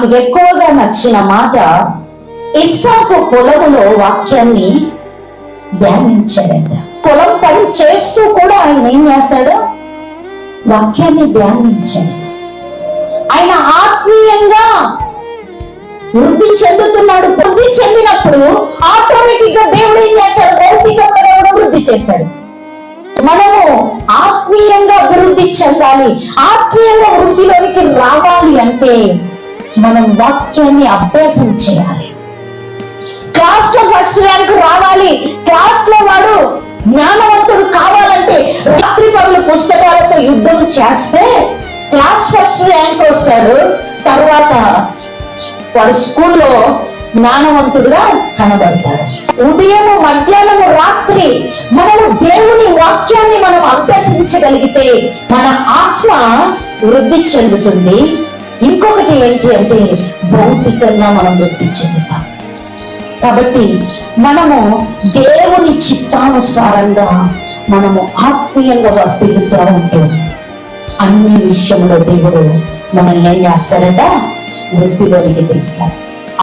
నాకు ఎక్కువగా నచ్చిన మాట ఇస్సాకు పొలములో వాక్యాన్ని ధ్యానించాడంట. పొలం పని చేస్తూ కూడా ఆయన ఏం చేశాడు వాక్యాన్ని ధ్యానించాడు. ఆయన ఆత్మీయంగా వృద్ధి చెందుతున్నాడు. వృద్ధి చెందినప్పుడు ఆటోమేటిక్గా దేవుడు ఏం చేశాడు భౌతికంగా దేవుడు వృద్ధి చేశాడు మనము ఆత్మీయంగా అభివృద్ధి చెందాలి. ఆత్మీయంగా వృద్ధిలోనికి రావాలి అంటే మనం వాక్యాన్ని అభ్యాసం చేయాలి. క్లాస్లో ఫస్ట్ ర్యాంక్ రావాలి. క్లాస్లో వాడు జ్ఞానవంతుడు కావాలంటే రాత్రి పగులు పుస్తకాలతో యుద్ధం చేస్తే క్లాస్ ఫస్ట్ ర్యాంక్ వస్తాడు. తర్వాత వాడు స్కూల్లో జ్ఞానవంతుడుగా కనబడతాడు. ఉదయం మధ్యాహ్నము రాత్రి మనము దేవుని వాక్యాన్ని మనం అభ్యసించగలిగితే మన ఆత్మ వృద్ధి చెందుతుంది. ఇంకొకటి ఏంటి అంటే భౌతికంగా మనం వృద్ధి చెందుతాం. కాబట్టి మనము దేవుని చిత్తానుసారంగా మనము ఆత్మీయంగా వర్తిల్లుతూ ఉంటే అన్ని విషయంలో దేవుడు మనల్ని ఏం చేస్తాడట? వృద్ధిలోనికి తీస్తారు